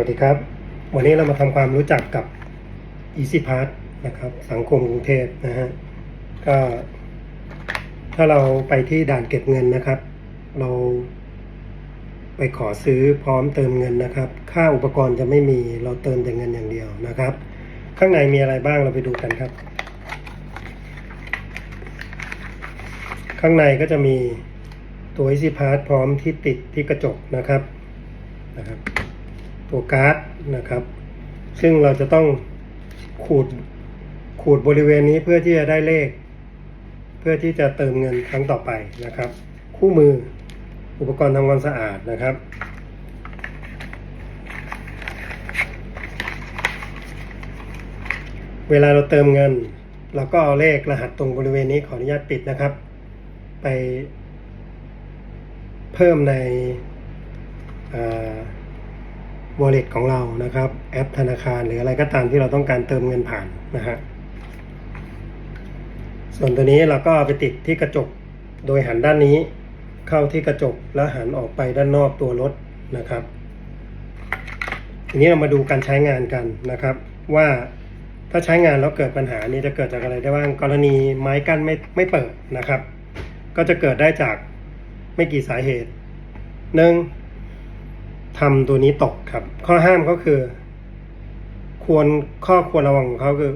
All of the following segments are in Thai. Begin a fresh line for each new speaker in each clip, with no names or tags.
วัสดีครับ วันนี้เรามาทำความรู้จักกับ Easy Pass นะครับ สังคมกรุงเทพนะฮะก็ถ้าเราไปที่ด่านเก็บเงินนะครับ เราไปขอซื้อพร้อมเติมเงินนะครับ ค่าอุปกรณ์จะไม่มีเราเติมแต่เงินอย่างเดียวนะครับ ข้างในมีอะไรบ้างเราไปดูกันครับ ข้างในก็จะมีตัว Easy Pass พร้อมที่ติดที่กระจกนะครับนะครับ ตัวการ์ดนะครับ ซึ่งเราจะต้องขูดขูดบริเวณนี้เพื่อที่จะได้เลข เพื่อที่จะเติมเงินครั้งต่อไปนะครับ คู่มืออุปกรณ์ทำความสะอาดนะครับ เวลาเราเติมเงินเราก็เอาเลขรหัสตรงบริเวณนี้ขออนุญาตปิดนะครับ ไปเพิ่มในอ่า wallet ของเรานะครับ แอปธนาคารหรืออะไรก็ตามที่เราต้องการเติมเงินผ่านนะฮะส่วนตัวนี้เราก็เอาไปติดที่กระจกโดยหันด้านนี้เข้าที่กระจกแล้วหันออกไปด้านนอกตัวรถนะครับ ทีนี้เรามาดูการใช้งานกันนะครับ ว่าถ้าใช้งานแล้วเกิดปัญหานี้จะเกิดจากอะไรได้บ้างกรณีไม้กั้นไม่ไม่เปิดนะครับ ก็จะเกิดได้จากไม่กี่สาเหตุหนึ่ง ทำตัวนี้ตกครับ ข้อห้ามก็คือ ควรข้อควรระวังของเขาคือ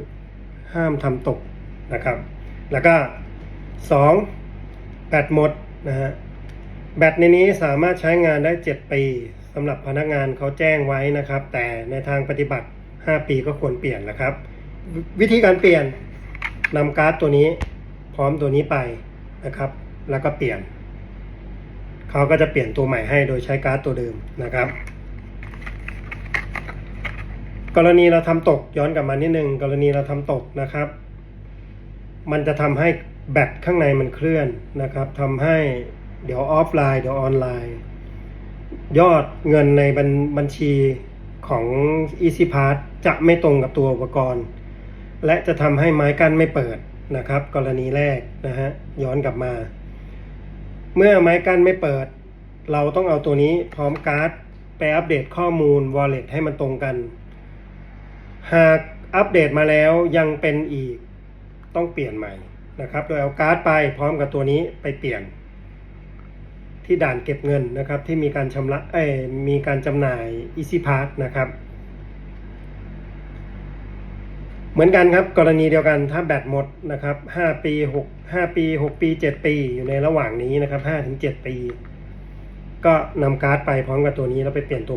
ห้ามทำตกนะครับ แล้วก็สองแบตหมดนะฮะแบตในนี้สามารถใช้งานได้ 7 ปีสำหรับพนักงานเขาแจ้งไว้นะครับ แต่ในทางปฏิบัติ 5 ปีก็ควรเปลี่ยนนะครับ วิวิธีการเปลี่ยนนำการ์ดตัวนี้ พร้อมตัวนี้ไปนะครับ แล้วก็เปลี่ยน เขาก็จะเปลี่ยนตัวใหม่ให้โดยใช้การ์ดตัวเดิมนะครับ กรณีเราทำตกย้อนกลับมานิดนึง กรณีเราทำตกนะครับ มันจะทำให้แบตข้างในมันเคลื่อนนะครับทำให้เดี๋ยวออฟไลน์เดี๋ยวออนไลน์ ยอดเงินในบัญบญชีของ Easy Pass จะไม่ตรงกับตัวอุปกรณ์ และจะทำให้ไม้กั้นไม่เปิดนะครับ กรณีแรกนะฮะย้อนกลับมา เมื่อไม้กั้นไม่เปิด เราต้องเอาตัวนี้พร้อมการ์ดไปอัปเดตข้อมูล wallet ให้มันตรงกัน หากอัปเดตมาแล้วยังเป็นอีกต้องเปลี่ยนใหม่นะครับ โดยเอาการ์ดไปพร้อมกับตัวนี้ไปเปลี่ยน ที่ด่านเก็บเงินนะครับที่มีการชำระเอ้มีการจำหน่าย Easy Pass นะครับ เหมือนกันครับกรณีเดียวกันถ้าแบตหมดนะครับ 5 ปี 6 5 ปี 6 ปี 7 ปีอยู่ในระหว่างนี้นะครับ5ถึง7ปี ก็นำการ์ดไปพร้อมกับตัวนี้แล้วไปเปลี่ยนตัว